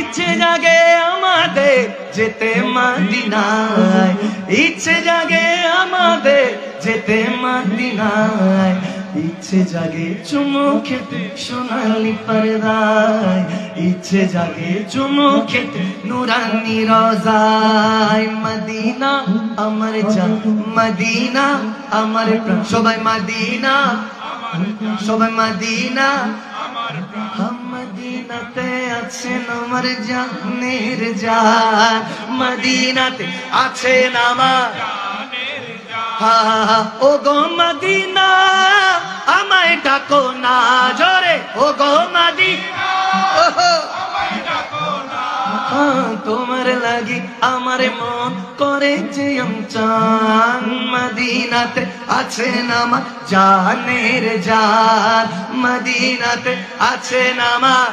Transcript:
ইচ্ছে জাগে আমাদের যেতে মদিনায়। ইচ্ছে জাগে আমাদের যেতে মদিনায়। ইচ্ছে জাগে চুমু খেতে সোনালি পর্দায়। ইচ্ছে জাগে চুমু খেতে নুরানি রোজায়। মদিনা আমার জান, মদিনা আমার প্রাণ। সবাই মদিনা সবাই মদিনা। মদিনাতে আছেন আমার জানের জান মদিনাতে আছেন আমার। ও গো মদিনা, আমায় ডাকো না জোরে। ও গো মদিনা তোমার লাগি আমার মন করে যে চান। মদিনাতে আছেন আমার জানের জান মদিনাতে আছেন আমার।